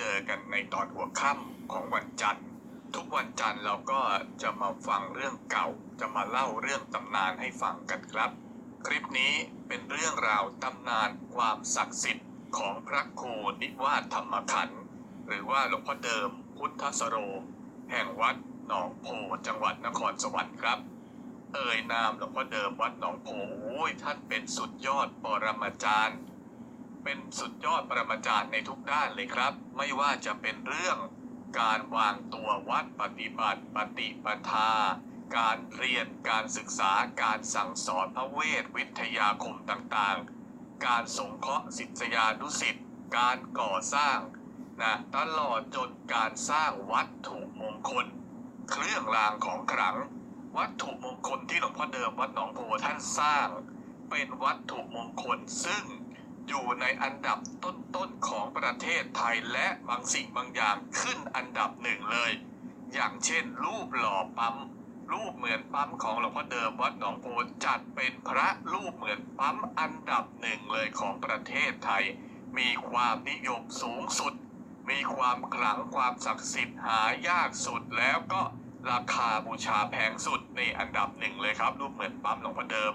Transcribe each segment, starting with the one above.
เจอกันในตอนหัวค่ำของวันจันทร์ ทุกวันจันทร์เราก็จะมาฟังเรื่องเก่า จะมาเล่าเรื่องตำนานให้ฟังกันครับ คลิปนี้เป็นเรื่องราวตำนานความศักดิ์สิทธิ์ของพระครูนิวาธรรมขันธ์หรือว่าหลวงพ่อเดิมพุทธสโร แห่งวัดหนองโพจังหวัดนครสวรรค์ครับ เอ่ยนามหลวงพ่อเดิมวัดหนองโพโอ้ยท่านเป็นสุดยอดปรมาจารย์ เป็นสุดยอดปรมาจารย์ในทุกด้านเลยครับ ไม่ว่าจะเป็นเรื่องการวางตัววัดปฏิบัติปฏิปทา การเรียนการศึกษาการสั่งสอนพระเวทวิทยาคมต่างๆ การสงเคราะห์ศิษยานุสิษย์การก่อสร้างนะตลอดจนการสร้างวัตถุมงคล เครื่องรางของขลัง วัตถุมงคลที่หลวงพ่อเดิมวัดหนองโพท่านสร้าง เป็นวัตถุมงคลซึ่ง อยู่ในอันดับต้นๆของประเทศไทยและบางสิ่งบางอย่างขึ้นอันดับหนึ่งเลย อย่างเช่น รูปหล่อปั๊ม รูปเหมือนปั๊มของหลวงพ่อเดิมวัดหนองโพจัดเป็นพระรูปเหมือนปั๊มอันดับหนึ่งเลยของประเทศไทย มีความนิยมสูงสุด มีความขลังความศักดิ์สิทธิ์หายากสุดแล้วก็ราคาบูชาแพงสุดในอันดับหนึ่งเลยครับ รูปเหมือนปั๊มหลวงพ่อเดิม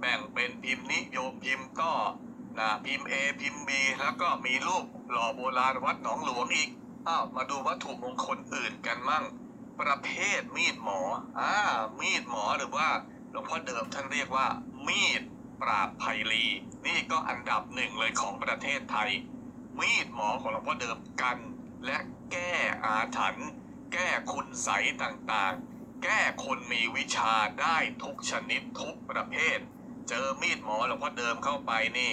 แบ่งเป็นพิมพ์นิยมพิมพ์ก็ นะพิมพ์ A พิมพ์ B แล้วก็มีรูปหล่อโบราณวัดหนองหลวงอีกอ้าวมาดูวัตถุมงคลอื่นกันมั่ง ประเภทมีดหมออ่ามีดหมอหรือว่าหลวงพ่อเดิมท่านเรียกว่า มีดปราบภัยรีนี่ก็อันดับหนึ่งเลยของประเทศไทย มีดหมอของหลวงพ่อเดิมกัน และแก้อาถรรพ์แก้คุณใสต่างๆ แก้คนมีวิชาได้ทุกชนิดทุกประเภท เจอมีดหมอหลวงพ่อเดิมเข้าไปนี่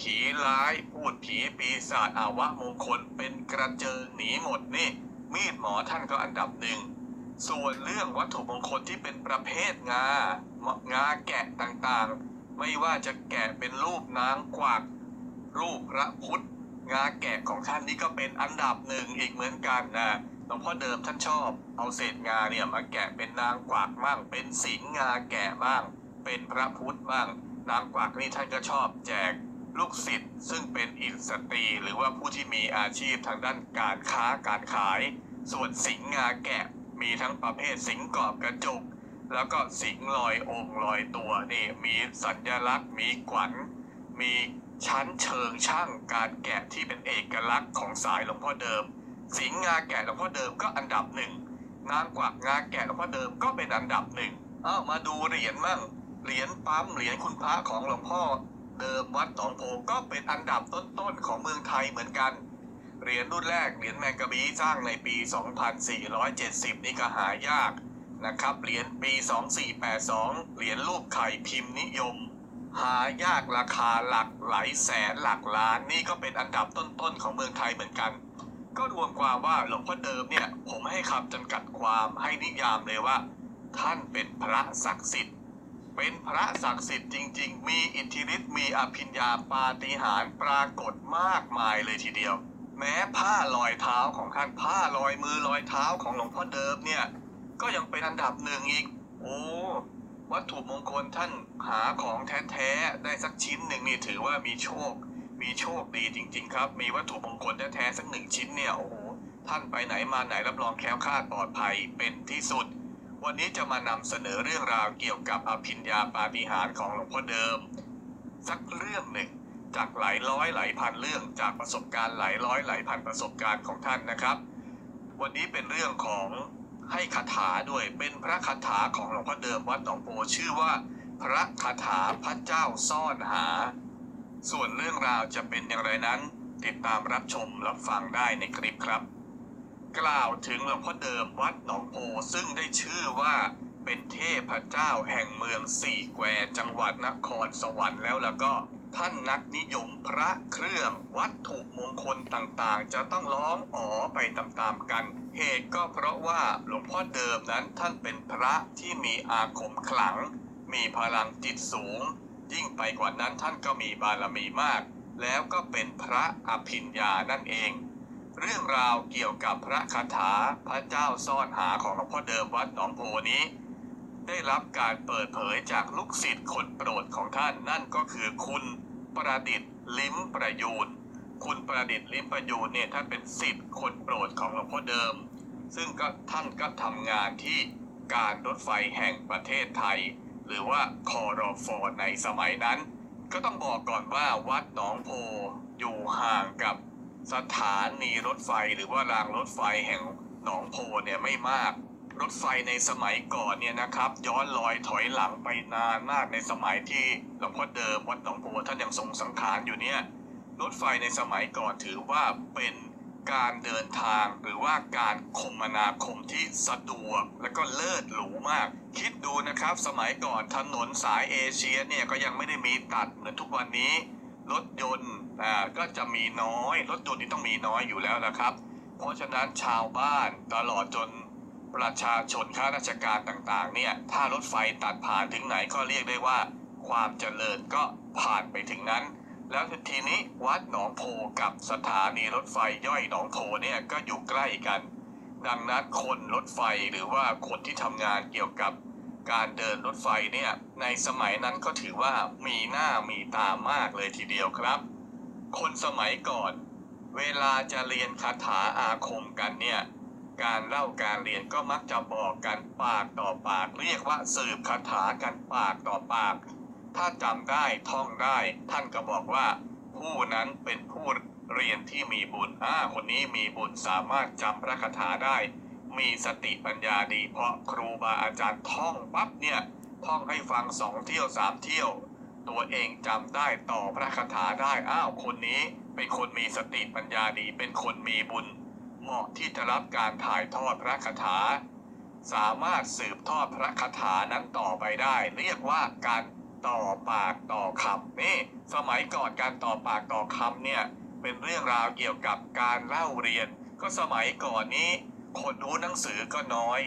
ผีร้ายพูดผีปีศาจอาวะมงคลเป็นกระเจิงหนีหมดนี่ มีดหมอท่านก็อันดับหนึ่ง ส่วนเรื่องวัตถุมงคลที่เป็นประเภทงา งาแกะต่างๆ ไม่ว่าจะแกะเป็นรูปนางกวัก รูปพระพุทธ งาแกะของท่านนี่ก็เป็นอันดับหนึ่งอีกเหมือนกันนะหลวงพ่อเดิมท่านชอบ เอาเศษงาเนี่ยมาแกะเป็นนางกวักบ้างเป็นสิงหงาแกะบ้าง เป็นพระพุทธบ้าง นางกวักนี่ท่านก็ชอบแจก ลูกศิษย์ซึ่งเป็นอิสตรี หรือว่าผู้ที่มีอาชีพทางด้านการค้าการขาย ส่วนสิงห์งาแกะมีทั้งประเภทสิงห์กรอบกระจก แล้วก็สิงห์ลอยองค์ลอยตัวนี่มีสัญลักษณ์ มีขวัญ มีชั้นเชิงช่างการแกะที่เป็นเอกลักษณ์ของสายหลวงพ่อเดิม สิงห์งาแกะหลวงพ่อเดิมก็อันดับหนึ่งนางกวักงาแกะหลวงพ่อเดิมก็เป็นอันดับหนึ่งเอ้ามาดูเหรียญมั่งเหรียญปั๊มเหรียญคุณพระของหลวงพ่อ เดิมวัดหนองโพก็เป็นอันดับต้นๆของเมืองไทยเหมือนกัน เหรียญรุ่นแรกเหรียญแมงกะบีสร้างในปี 2470 นี่ก็หายากนะครับ เหรียญปี 2482 เหรียญรูปไข่พิมพ์นิยม หายากราคาหลักหลายแสนหลักล้านนี่ก็เป็นอันดับต้นๆของเมืองไทยเหมือนกัน ก็รวมความว่าหลวงพ่อเดิมเนี่ยผมให้คำจำกัดความให้นิยามเลยว่า ท่านเป็นพระศักดิ์สิทธิ์ เป็นพระศักดิ์สิทธิ์จริง ๆ มีอิทธิฤทธิ์มีอภิญญาปาฏิหาริย์ปรากฏมากมายเลยทีเดียว แม้ผ้าลอยเท้าของท่านผ้าลอยมือลอยเท้าของหลวงพ่อเดิมเนี่ย ก็ยังเป็นอันดับหนึ่งอีก โอ้วัตถุมงคลท่านหาของแท้ๆได้สักชิ้นหนึ่งนี่ถือว่ามีโชค มีโชคดีจริง ๆ ครับ มีวัตถุมงคลแท้ๆสักหนึ่งชิ้นเนี่ยโอ้โหท่านไปไหนมาไหนรับรองแคล้วคลาดปลอดภัยเป็นที่สุด วันนี้จะมานำเสนอเรื่องราวเกี่ยวกับอภิญญาปาฏิหาริย์ของหลวงพ่อเดิม สักเรื่องหนึ่ง จากหลายร้อยหลายพันเรื่องจากประสบการณ์หลายร้อยหลายพันประสบการณ์ของท่านนะครับ วันนี้เป็นเรื่องของให้คาถาด้วยเป็นพระคาถาของหลวงพ่อเดิมวัดหนองโพชื่อว่า พระคาถาพระเจ้าซ่อนหา ส่วนเรื่องราวจะเป็นอย่างไรนั้น ติดตามรับชมรับฟังได้ในคลิปครับ กล่าวถึงหลวงพ่อเดิมวัดหนองโพซึ่งได้ชื่อว่าเป็นเทพเจ้าแห่งเมืองสี่แควจังหวัดนครสวรรค์แล้วแล้วก็ท่านนักนิยมพระเครื่องวัตถุมงคลต่างๆ จะต้องร้องอ๋อไปตามๆกัน เหตุก็เพราะว่าหลวงพ่อเดิมนั้นท่านเป็นพระที่มีอาคมขลัง มีพลังจิตสูง ยิ่งไปกว่านั้นท่านก็มีบารมีมาก แล้วก็เป็นพระอภิญญานั่นเอง เรื่องราวเกี่ยวกับพระคาถาพระเจ้าซ่อนหาของหลวงพ่อเดิมวัดหนองโพนี้ ได้รับการเปิดเผยจากลูกศิษย์คนโปรดของท่านนั่นก็คือคุณประดิษฐ์ลิ้มประยูนคุณประดิษฐ์ลิ้มประยูนเนี่ยท่านเป็นสิทธิ์คนโปรดของหลวงพ่อเดิม ซึ่งก็ท่านก็ทำงานที่การรถไฟแห่งประเทศไทย หรือว่าคอรอฟอในสมัยนั้น ก็ต้องบอกก่อนว่าวัดหนองโพอยู่ห่างกับ สถานีรถไฟหรือว่ารางรถไฟแห่งหนองโพเนี่ยไม่มาก รถไฟในสมัยก่อนเนี่ยนะครับ ย้อนรอยถอยหลังไปนานมากในสมัยที่หลวงพ่อเดิมวัดหนองโพท่านยังทรงสังขารอยู่เนี่ยรถไฟในสมัยก่อนถือว่าเป็นการเดินทางหรือว่าการคมนาคมที่สะดวกและก็เลิศหรูมาก คิดดูนะครับสมัยก่อนถนนสายเอเชียเนี่ยก็ยังไม่ได้มีตัดเหมือนทุกวันนี้ รถยนต์อ่าก็จะมีน้อย รถยนต์นี่ต้องมีน้อยอยู่แล้วนะครับ เพราะฉะนั้นชาวบ้านตลอดจนประชาชนข้าราชการต่างๆ เนี่ย ถ้ารถไฟตัดผ่านถึงไหนก็เรียกได้ว่า ความเจริญก็ผ่านไปถึงนั้น แล้วทีนี้วัดหนองโพกับสถานีรถไฟย่อยหนองโพเนี่ยก็อยู่ใกล้กัน ดังนั้นคนรถไฟหรือว่าคนที่ทำงานเกี่ยวกับ การเดินรถไฟเนี่ยในสมัยนั้นก็ถือว่ามีหน้ามีตามากเลยทีเดียวครับ คนสมัยก่อน เวลาจะเรียนคาถาอาคมกันเนี่ยการเล่าการเรียนก็มักจะบอกกันปากต่อปากเรียกว่าสืบคาถากันปากต่อปาก ถ้าจำได้ท่องได้ ท่านก็บอกว่า ผู้นั้นเป็นผู้เรียนที่มีบุญอ่าคนนี้มีบุญสามารถจำพระคาถาได้ มีสติปัญญาดี เพราะครูบาอาจารย์ท่องปั๊บเนี่ยท่องให้ฟังสองเที่ยวสามเที่ยว ตัวเองจำได้ต่อพระคาถาได้อ้าวคนนี้เป็นคนมีสติปัญญาดี เป็นคนมีบุญ เหมาะที่จะรับการถ่ายทอดพระคาถา สามารถสืบทอดพระคาถานั้นต่อไปได้ เรียกว่าการต่อปากต่อคำนี่ สมัยก่อนการต่อปากต่อคำเนี่ยเป็นเรื่องราวเกี่ยวกับการเล่าเรียน ก็สมัยก่อนนี้ คนรู้หนังสือก็น้อย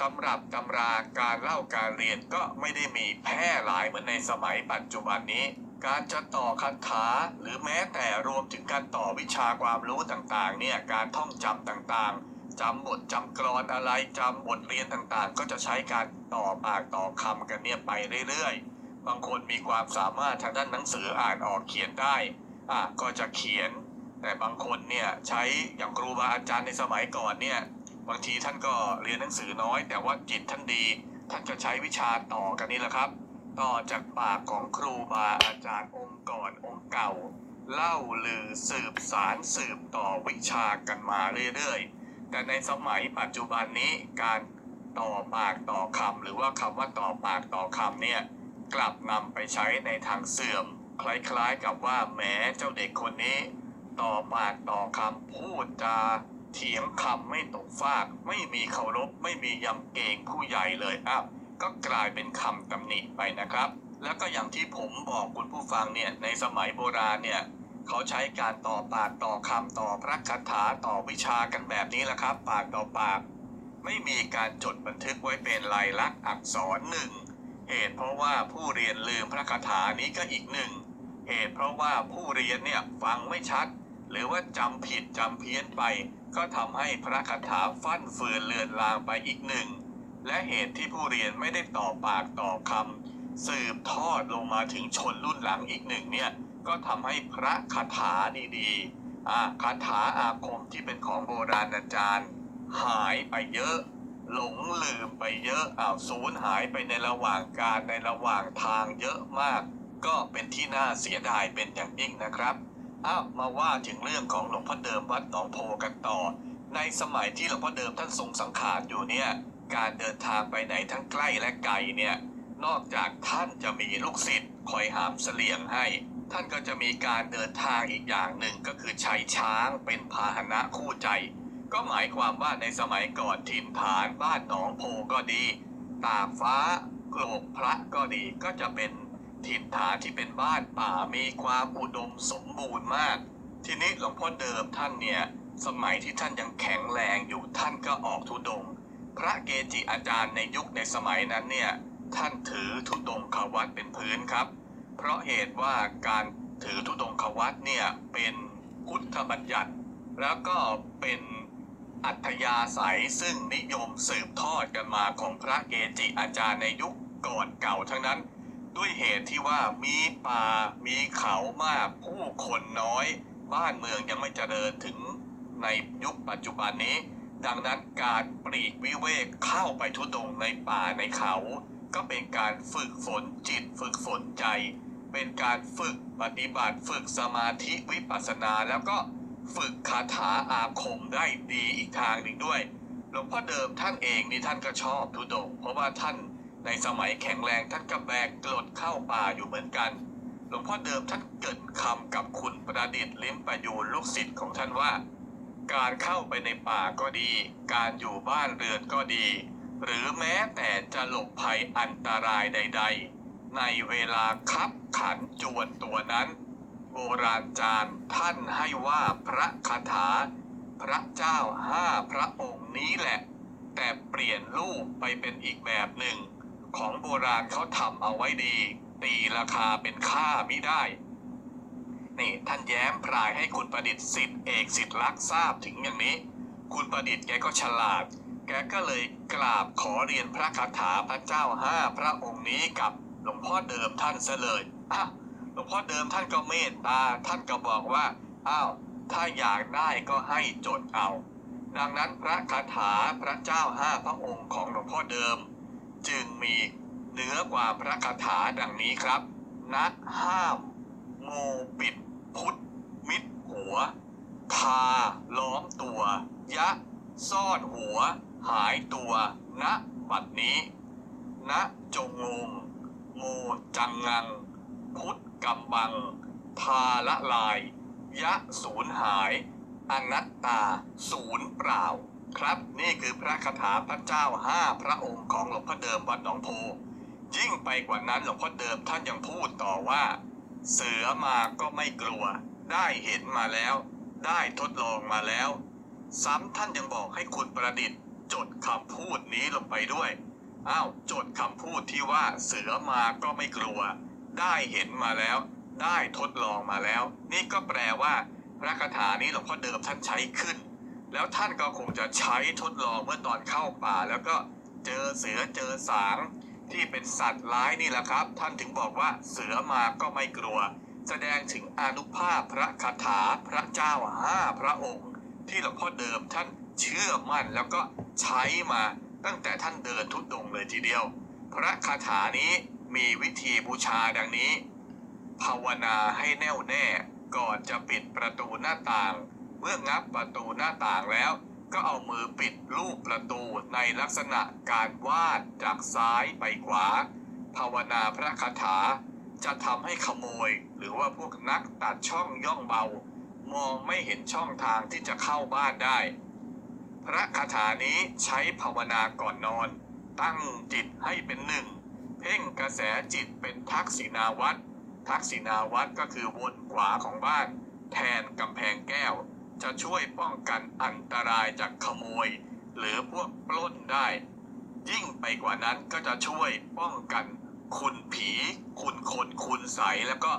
ตำรับตำราการเล่าการเรียนก็ไม่ได้มีแพร่หลายเหมือนในสมัยปัจจุบันนี้ การจะต่อคาถาหรือแม้แต่รวมถึงการต่อวิชาความรู้ต่างๆ เนี่ยการท่องจำต่างๆจำบทจำกรอนอะไรจำบทเรียนต่างๆ ก็จะใช้การต่อปากต่อคำกันเนี่ยไปเรื่อยๆ บางคนมีความสามารถทางด้านหนังสืออ่านออกเขียนได้อะก็จะเขียน แต่บางคนเนี่ยใช้อย่างครูบาอาจารย์ในสมัยก่อนเนี่ย บางทีท่านก็เรียนหนังสือน้อย แต่ว่าจิตท่านดี ท่านก็ใช้วิชาต่อกันนี่แหละครับ ต่อจากปากของครูบาอาจารย์องค์ก่อนองค์เก่า เล่าลือสืบสารสืบต่อวิชากันมาเรื่อยๆ แต่ในสมัยปัจจุบันนี้การต่อปากต่อคำหรือว่าคำว่าต่อปากต่อคำเนี่ยกลับนำไปใช้ในทางเสื่อม คล้ายๆกับว่าแหมเจ้าเด็กคนนี้ ต่อปากต่อคำพูดจา เถียงคำไม่ตกฟาก ไม่มีเคารพไม่มียำเกรงผู้ใหญ่เลยอ้าวก็กลายเป็นคำตำหนิไปนะครับ แล้วก็อย่างที่ผมบอกคุณผู้ฟังเนี่ยในสมัยโบราณเนี่ยเขาใช้การต่อปากต่อคำต่อพระคาถาต่อวิชากันแบบนี้แหละครับ ปากต่อปาก ไม่มีการจดบันทึกไว้เป็นลายลักษณ์อักษรหนึ่งเหตุเพราะว่าผู้เรียนลืมพระคาถานี้ก็อีกหนึ่งเหตุเพราะว่าผู้เรียนเนี่ยฟังไม่ชัด หรือว่าจำผิดจำเพี้ยนไป ก็ทำให้พระคาถาฟั่นเฟือนเลือนลางไปอีกหนึ่ง และเหตุที่ผู้เรียนไม่ได้ต่อปากต่อคำสืบทอดลงมาถึงชนรุ่นหลังอีกหนึ่งเนี่ยก็ทำให้พระคาถาดีๆคาถาอาคมที่เป็นของโบราณอาจารย์ หายไปเยอะ หลงลืมไปเยอะอ้าวสูญหายไปในระหว่างการในระหว่างทางเยอะมาก ก็เป็นที่น่าเสียดายเป็นอย่างยิ่งนะครับ อ้าวมาว่าถึงเรื่องของหลวงพ่อเดิมวัดหนองโพกันต่อ ในสมัยที่หลวงพ่อเดิมท่านทรงสังขารอยู่เนี่ย การเดินทางไปไหนทั้งใกล้และไกลเนี่ย นอกจากท่านจะมีลูกศิษย์คอยหามเสลียงให้ ท่านก็จะมีการเดินทางอีกอย่างหนึ่งก็คือใช้ช้างเป็นพาหนะคู่ใจ ก็หมายความว่าในสมัยก่อนถิ่นฐานบ้านหนองโพก็ดี ตากฟ้าโกรกพระก็ดีก็จะเป็น ถิ่นฐานที่เป็นบ้านป่ามีความอุดมสมบูรณ์มาก ทีนี้หลวงพ่อเดิมท่านเนี่ยสมัยที่ท่านยังแข็งแรงอยู่ท่านก็ออกทุดง พระเกจิอาจารย์ในยุคในสมัยนั้นเนี่ยท่านถือทุดงควัตเป็นพื้นครับ เพราะเหตุว่าการถือทุดงควัตเนี่ยเป็นพุทธบัญญัติ แล้วก็เป็นอัธยาศัยซึ่งนิยมสืบทอดกันมาของพระเกจิอาจารย์ในยุคก่อนเก่าทั้งนั้น ด้วยเหตุที่ว่ามีป่ามีเขามากผู้คนน้อย บ้านเมืองยังไม่เจริญถึงในยุคปัจจุบันนี้ ดังนั้นการปลีกวิเวกเข้าไปทุดงในป่าในเขา ก็เป็นการฝึกฝนจิตฝึกฝนใจ เป็นการฝึกปฏิบัติฝึกสมาธิวิปัสสนาแล้วก็ฝึกคาถาอาคมได้ดีอีกทางหนึ่งด้วยหลวงพ่อเดิมท่านเองนี่ท่านก็ชอบทุดงเพราะว่าท่าน ในสมัยแข็งแรงท่านก็แบกกรดเข้าป่าอยู่เหมือนกัน หลวงพ่อเดิมท่านเกิดคำกับคุณประดิษฐ์ลิ้มประยูนลูกศิษย์ของท่านว่า การเข้าไปในป่าก็ดี การอยู่บ้านเรือนก็ดี หรือแม้แต่จะหลบภัยอันตรายใด ๆ ในเวลาคับขันจวนตัวนั้น โบราณจารย์ท่านให้ว่าพระคาถา พระเจ้าห้าพระองค์นี้แหละ แต่เปลี่ยนรูปไปเป็นอีกแบบหนึ่ง ของโบราณเขาทำเอาไว้ดี ตีราคาเป็นค่าไมิได้ นี่ท่านแย้มพรายให้คุณประดิษฐ์สิทธิเอกสิทธิลักษ์ทราบถึงอย่างนี้ คุณประดิษฐ์แกก็ฉลาด แกก็เลยกราบขอเรียนพระคาถาพระเจ้าห้าพระองค์นี้กับหลวงพ่อเดิมท่านซะเลยอะหลวงพ่อเดิมท่านก็เมตตาท่านก็บอกว่าอ้าวถ้าอยากได้ก็ให้จดเอา ดังนั้นพระคาถาพระเจ้าห้าพระองค์ของหลวงพ่อเดิม จึงมีเนื้อกว่าพระคาถาดังนี้ครับ นักห้ามโมปิด พุทธมิดหัว คา ล้อมตัว ยะ ซ่อนหัว หายตัวณบัดนี้ณจงงงโมจังงัง พุทธกำบังทาละลาย ยะสูญหาย อนัตตา ศูนย์เปล่า ครับนี่คือพระคาถาพระเจ้าห้าพระองค์ของหลวงพ่อเดิมวัดหนองโพ ยิ่งไปกว่านั้นหลวงพ่อเดิมท่านยังพูดต่อว่า เสือมาก็ไม่กลัว ได้เห็นมาแล้ว ได้ทดลองมาแล้ว ซ้ำท่านยังบอกให้คุณประดิษฐ์ จดคำพูดนี้ลงไปด้วยอ้าวจดคำพูดที่ว่าเสือมาก็ไม่กลัว ได้เห็นมาแล้ว ได้ทดลองมาแล้ว นี่ก็แปลว่าพระคาถานี้หลวงพ่อเดิมท่านใช้ขึ้น แล้วท่านก็คงจะใช้ทดลองเมื่อตอนเข้าป่า แล้วก็เจอเสือเจอสางที่เป็นสัตว์ร้ายนี่แหละครับ ท่านถึงบอกว่าเสือมาก็ไม่กลัว แสดงถึงอนุภาพพระคาถาพระเจ้าห้าพระองค์ ที่หลวงพ่อเดิมท่านเชื่อมั่นแล้วก็ใช้มาตั้งแต่ท่านเดินทุดงเลยทีเดียว พระคาถานี้มีวิธีบูชาดังนี้ ภาวนาให้แน่วแน่ก่อนจะปิดประตูหน้าต่าง เมื่องับประตูหน้าต่างแล้ว ก็เอามือปิดลูกประตูในลักษณะการวาดจากซ้ายไปขวา ภาวนาพระคาถา จะทำให้ขโมย หรือว่าพวกนักตัดช่องย่องเบา มองไม่เห็นช่องทางที่จะเข้าบ้านได้ พระคาถานี้ใช้ภาวนาก่อนนอน ตั้งจิตให้เป็นหนึ่ง เพ่งกระแสจิตเป็นทักษิณาวัตรทักษิณาวัตรก็คือวนขวาของบ้าน แทนกำแพงแก้ว จะช่วยป้องกันอันตรายจากขโมย หรือพวกปล้นได้ ยิ่งไปกว่านั้นก็จะช่วยป้องกัน คุณผี คุณคนคุณใสแล้วก็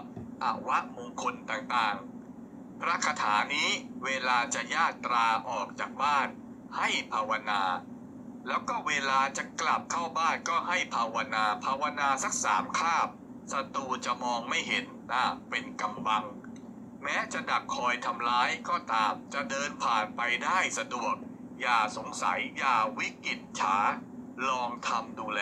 อาวะมงคลต่างๆ พระคาถานี้เวลาจะญาตราออกจากบ้าน ให้ภาวนา แล้วก็เวลาจะกลับเข้าบ้านก็ให้ภาวนาภาวนาสักสามคาบศัตรูจะมองไม่เห็นนะเป็นกำบัง แม้จะดักคอยทำร้ายก็ตามจะเดินผ่านไปได้สะดวก อย่าสงสัยอย่าวิกิจฉา ลองทำดูแล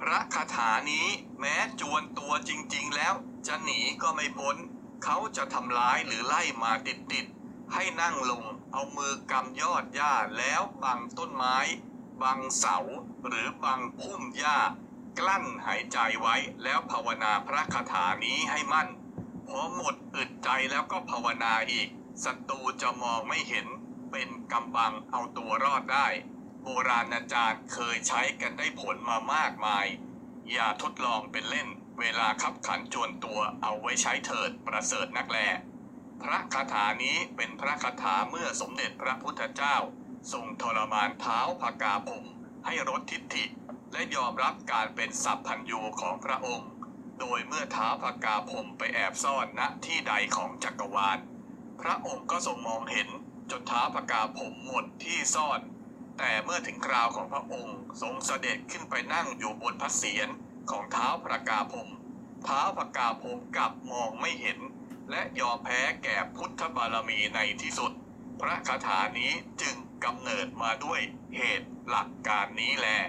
พระคาถานี้แม้จวนตัวจริง ๆ แล้ว จะหนีก็ไม่พ้น เขาจะทำร้ายหรือไล่มาติดๆให้นั่งลงเอามือกำยอดหญ้าแล้วบังต้นไม้ บังเสาหรือบังพุ่มหญ้ากลั้นหายใจไว้แล้วภาวนาพระคาถานี้ให้มั่น พอหมดอึดใจแล้วก็ภาวนาอีกศัตรูจะมองไม่เห็นเป็นกำบังเอาตัวรอดได้ โบราณอาจารย์เคยใช้กันได้ผลมามากมาย อย่าทดลองเป็นเล่น เวลาขับขันจวนตัวเอาไว้ใช้เถิดประเสริฐนักแลพระคาถานี้เป็นพระคาถาเมื่อสมเด็จพระพุทธเจ้า ทรงทรมานเท้าพากาพงให้รถทิฏฐิ และยอมรับการเป็นสัพพัญญูของพระองค์ โดยเมื่อท้าวพกาพรมไปแอบซ่อนณที่ใดของจักรวาล พระองค์ก็ทรงมองเห็นจนท้าวพกาพรมหมดที่ซ่อน แต่เมื่อถึงคราวของพระองค์ทรงเสด็จขึ้นไปนั่งอยู่บนพระเศียรของท้าพระกาพรหมท้าพระกาพรมกลับมองไม่เห็น และยอมแพ้แก่พุทธบารมีในที่สุด พระคาถานี้จึงกำเนิดมาด้วยเหตุหลักการนี้แหละ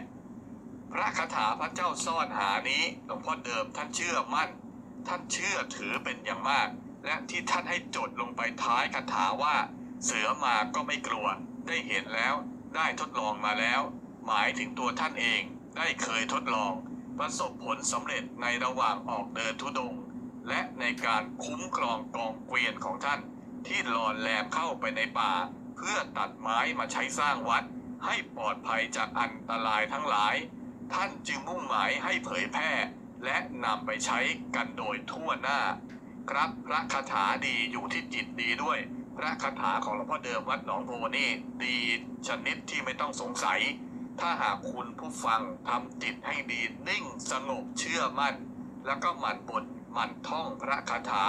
พระคาถาพระเจ้าซ่อนหานี้หลวงพ่อเดิมท่านเชื่อมั่น ท่านเชื่อถือเป็นอย่างมาก และที่ท่านให้จดลงไปท้ายคาถาว่า เสือมาก็ไม่กลัว ได้เห็นแล้ว ได้ทดลองมาแล้ว หมายถึงตัวท่านเองได้เคยทดลอง ประสบผลสำเร็จในระหว่างออกเดินทุดงค์และในการคุ้มครองกองเกวียนของท่าน ที่หลอนแหลมเข้าไปในป่า เพื่อตัดไม้มาใช้สร้างวัด ให้ปลอดภัยจากอันตรายทั้งหลาย ท่านจึงมุ่งหมายให้เผยแพร่ และนำไปใช้กันโดยทั่วหน้า ครับพระคาถาดีอยู่ที่จิตดีด้วย พระคาถาของหลวงพ่อเดิมวัดหนองโพนี่ดีชนิดที่ไม่ต้องสงสัย ถ้าหากคุณผู้ฟังทำจิตให้ดีนิ่งสงบเชื่อมั่น แล้วก็หมั่นบทหมั่นท่องพระคาถา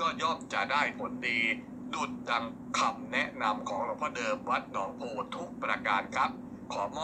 ก็ย่อมจะได้ผลดี ดุดดังคำแนะนำของหลวงพ่อเดิมวัดหนองโพทุกประการครับขอมอบ